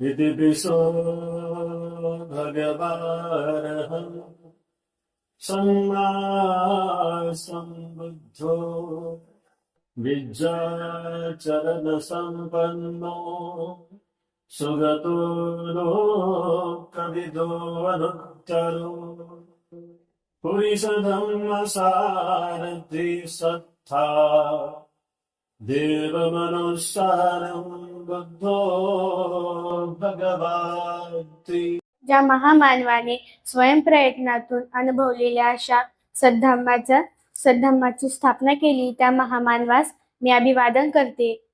इति पिशो भगवारहम् सम्मा सम्बुद्धो विद्याचरणसम्पन्नो सुगतो लोकविदो अनुत्तरो पुरिषधम्मसारथि सत्था। देवमनुसारं बुद्धो ज्या महामानवाने स्वयंप्रयत्नातून अनुभवलेल्या अशा सद्धम्माचा सद्धम्माची स्थापना केली त्या महामानवास मी अभिवादन करते.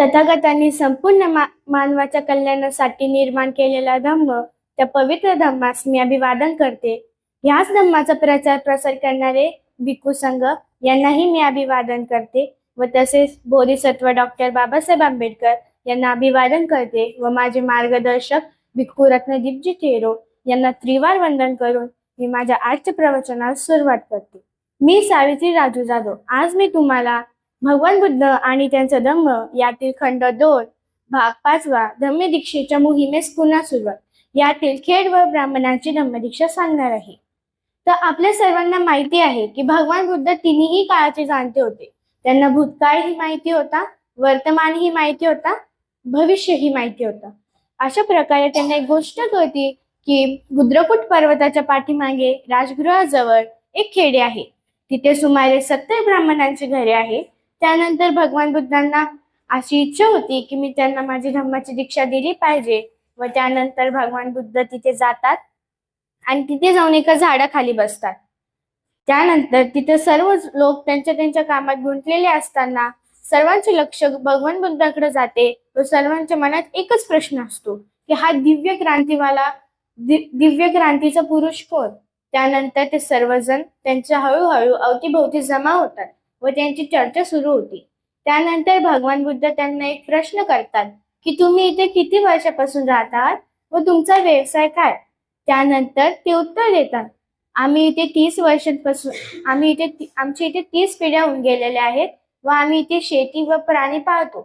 तथागतांनी संपूर्ण मा मानवाच्या कल्याणासाठी निर्माण केलेला धम्म त्या पवित्र धम्मास मी अभिवादन करते. ह्याच धम्माचा प्रचार प्रसार करणारे भिक्खू संघ यांनाही मी अभिवादन करते. व तसेच बोधिसत्व डॉक्टर बाबासाहेब आंबेडकर यांना अभिवादन करते व माझे मार्गदर्शक भिक्खू रत्नदीपजी थेरो यांना त्रिवार वंदन करून मी माझ्या आजच्या प्रवचनास सुरुवात करते. मी सावित्री राजू जाधव. आज मी तुम्हाला भगवान बुद्ध आणि त्यांचा धम्म यातील खंड दोन भाग पाचवा धम्म दीक्षेच्या मोहिमेस पुन्हा सुरुवात. यातील खेड व ब्राह्मणांची धम्मदीक्षा सांगणार आहे. तर आपल्या सर्वांना माहिती आहे की भगवान बुद्ध तिन्ही काळाचे जाणते होते. त्यांना भूतकाळ ही माहिती होता वर्तमान ही माहिती होता भविष्य ही माहिती होता. अशा प्रकारे त्यांना एक गोष्ट कळती की गुद्रकूट पर्वताच्या पाठीमागे राजगृहाजवळ एक खेडे आहे. तिथे सुमारे सत्तर ब्राह्मणांची घरे आहे. त्यानंतर भगवान बुद्धांना अशी इच्छा होती की मी त्यांना माझी धम्माची दीक्षा दिली पाहिजे व त्यानंतर भगवान बुद्ध तिथे जातात आणि तिथे जाऊन एका झाडाखाली बसतात. त्यानंतर तिथे सर्व लोक त्यांच्या त्यांच्या कामात गुंतलेले असताना सर्वांचे लक्ष भगवान बुद्धाकडे जाते. व सर्वांच्या मनात एकच प्रश्न असतो की हा दिव्य क्रांतीवाला दि- दिव्य क्रांतीचा पुरुष कोण? त्यानंतर ते सर्वजण त्यांच्या हळूहळू अवतीभोवती जमा होतात व त्यांची चर्चा सुरू होती. त्यानंतर भगवान बुद्ध त्यांना एक प्रश्न करतात की तुम्ही इथे किती वर्षापासून राहतात व तुमचा व्यवसाय काय? त्यानंतर ते उत्तर देतात आम्ही इथे तीस वर्षांपासून आम्ही इथे आमच्या इथे तीस पिढ्या होऊन गेलेल्या आहेत व आम्ही इथे शेती व प्राणी पाळतो.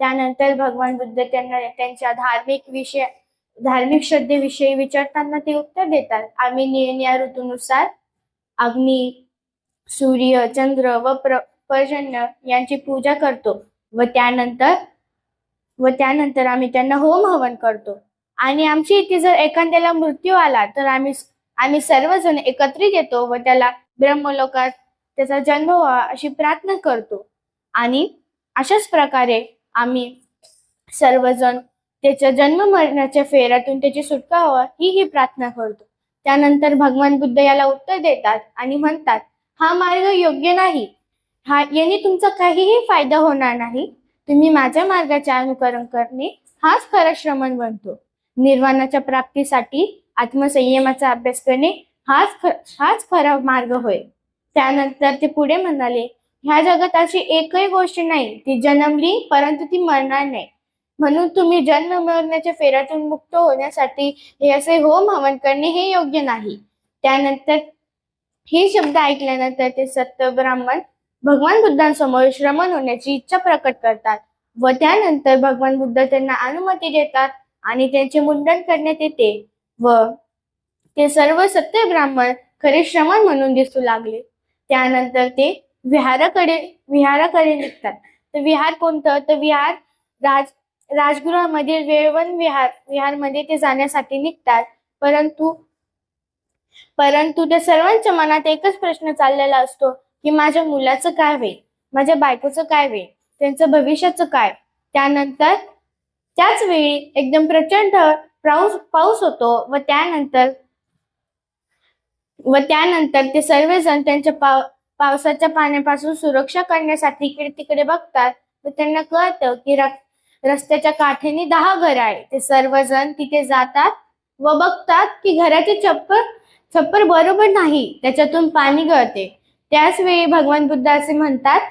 त्यानंतर भगवान बुद्ध त्यांना त्यांच्या धार्मिक विषय धार्मिक श्रद्धेविषयी विचारताना ते उत्तर देतात. आम्ही निरनिळ्या ऋतूनुसार अग्नी सूर्य चंद्र व प्र पर्जन्य यांची पूजा करतो व त्यानंतर व त्यानंतर आम्ही त्यांना होम हवन करतो. आणि आमच्या इथे जर एखाद्याला मृत्यू आला तर आम्ही आम्ही सर्वजण एकत्रित येतो व त्याला ब्रह्मलोकात त्याचा जन्म व्हावा अशी प्रार्थना करतो. आणि अशाच प्रकारे आम्ही सर्वजण त्याच्या जन्म मरणाच्या फेऱ्यातून त्याची सुटका व्हावा ही ही प्रार्थना करतो. त्यानंतर भगवान बुद्ध याला उत्तर देतात आणि म्हणतात हा मार्ग योग्य नाही. हा याने तुमचा काहीही फायदा होणार नाही. तुम्ही माझ्या मार्गाचे अनुकरण करणे हाच खरा श्रमण बनतो. निर्वाणाच्या प्राप्तीसाठी आत्मसंयमाचा अभ्यास करणे हाच खर हाच खरा मार्ग होय. त्यानंतर ते पुढे म्हणाले ह्या जगात अशी एकही गोष्ट नाही ती जन्मली परंतु ती मरणार नाही. म्हणून तुम्ही जन्म मरण्याच्या फेऱ्यातून मुक्त होण्यासाठी हे असे होम हवन करणे हे योग्य नाही. त्यानंतर हे शब्द ऐकल्यानंतर ते सत्य ब्राह्मण भगवान बुद्धांसमोर श्रमण होण्याची इच्छा प्रकट करतात व त्यानंतर भगवान बुद्ध त्यांना अनुमती देतात आणि त्यांचे मुंडन करण्यात येते. व ते सर्व सत्य ब्राह्मण खरे श्रमण म्हणून दिसू लागले. त्यानंतर ते विहाराकडे विहाराकडे निघतात. तर विहार कोणतं? तर विहार राज राजगृहामधील वेळवन विहार विहारमध्ये ते जाण्यासाठी निघतात. परंतु परंतु त्या सर्वांच्या मनात एकच प्रश्न चाललेला असतो की माझ्या मुलाचं काय होईल? माझ्या बायकोचं काय होईल? त्यांचं भविष्याचं काय? त्यानंतर त्याच वेळी एकदम प्रचंड पाऊस पाऊस होतो व त्यानंतर व त्यानंतर ते सर्वजण त्यांच्या पाव पावसाच्या पाण्यापासून सुरक्षा करण्यासाठी इकडे तिकडे बघतात. व त्यांना कळतं की र- रस्त्याच्या काठेने दहा घर आहे ते सर्वजण तिथे जातात व बघतात की घराचे छप्पर छप्पर बरोबर नाही त्याच्यातून पाणी गळते. त्याच वेळी भगवान बुद्ध असे म्हणतात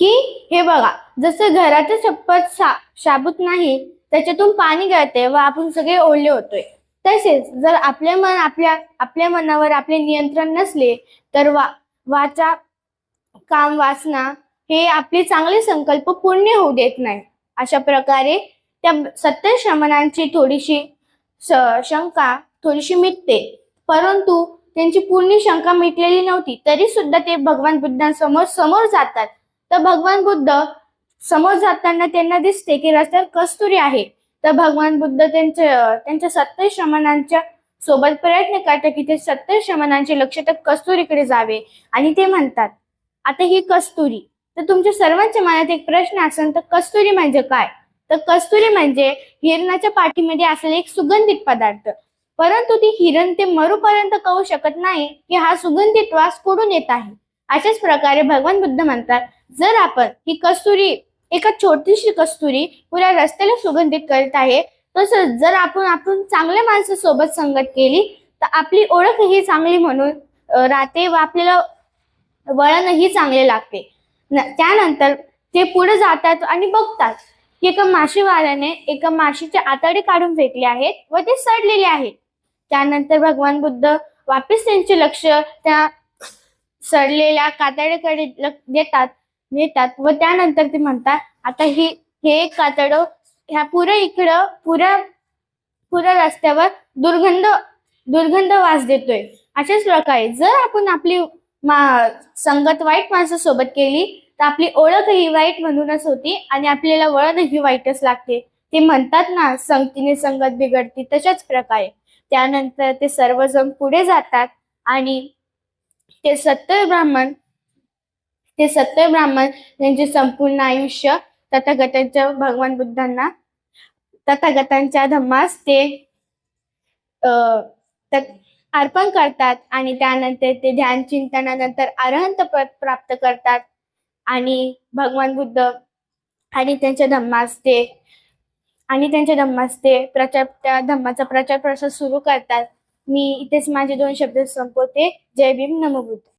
की हे बघा जसं घराचं छप्पर शा शाबूत नाही त्याच्यातून पाणी गळते व आपण सगळे ओले होतोय. तसेच जर आपले मन आपल्या आपल्या मनावर आपले नियंत्रण नसले तर वा वाचा काम वाचना हे आपले चांगले संकल्प पूर्ण होऊ देत नाही. अशा प्रकारे त्या सत्य श्रमणांची थोडीशी शंका थोडीशी मिटते. परंतु त्यांची पूर्ण शंका मिटलेली नव्हती तरी सुद्धा ते भगवान बुद्धांसमोर समोर जातात. तर भगवान बुद्ध समोर जाताना त्यांना दिसते की रस्त्यावर कस्तुरी आहे. तर भगवान बुद्ध त्यांच्या त्यांच्या सत्तर श्रमणांच्या सोबत प्रयत्न करतात की ते सत्तर श्रमणांचे लक्ष तर कस्तुरीकडे जावे. आणि ते म्हणतात आता ही कस्तुरी. तर तुमच्या सर्वांच्या मनात एक प्रश्न असेल तर कस्तुरी म्हणजे काय? तर कस्तुरी म्हणजे हिरणाच्या पाठीमध्ये असलेला एक सुगंधित पदार्थ. परंतु ती हिरण ते मरूपर्यंत कळू शकत नाही की हा सुगंधित वास कुठून येत आहे. अशाच प्रकारे भगवान बुद्ध म्हणतात जर आपण ही कस्तुरी एका छोटीशी कस्तुरी पुऱ्या रस्त्याला सुगंधित करत आहे. तसंच जर आपण आपण चांगल्या माणसासोबत संगत केली तर आपली ओळख ही चांगली म्हणून राहते व आपल्याला वळणही चांगले लागते. न- त्यानंतर ते पुढे जातात आणि बघतात की एका माशीवाल्याने एका माशीचे आतडे काढून फेकले आहेत व ते सडलेले आहेत. त्यानंतर भगवान बुद्ध वापस त्यांचे लक्ष त्या सडलेल्या कातड्याकडे देतात. नेतात व त्यानंतर ते म्हणतात आता ही हे कातड ह्या पुऱ्या इकडं पुऱ्या पुऱ्या रस्त्यावर दुर्गंध दुर्गंध वास देतोय. अशाच प्रकारे जर आपण आपली मा संगत वाईट माणसासोबत केली तर आपली ओळख ही वाईट म्हणूनच होती आणि आपल्याला वळण ही वाईटच लागते. ते म्हणतात ना संगतीने संगत बिघडते तशाच प्रकारे. त्यानंतर ते सर्वजण पुढे जातात आणि ते सत्तर ब्राह्मण ते सत्य ब्राह्मण यांचे संपूर्ण आयुष्य तथागतांच्या भगवान बुद्धांना तथागतांच्या धम्मास ते अर्पण करतात आणि त्यानंतर ते ध्यान चिंतनानंतर अरहंत पद प्राप्त करतात आणि भगवान बुद्ध आणि त्यांच्या धम्मास ते आणि त्यांच्या धम्मास ते प्रचार त्या धम्माचा प्रचार प्रसार सुरू करतात. मी इथेच माझे दोन शब्द संपवते. जय भीम नमो बुद्ध.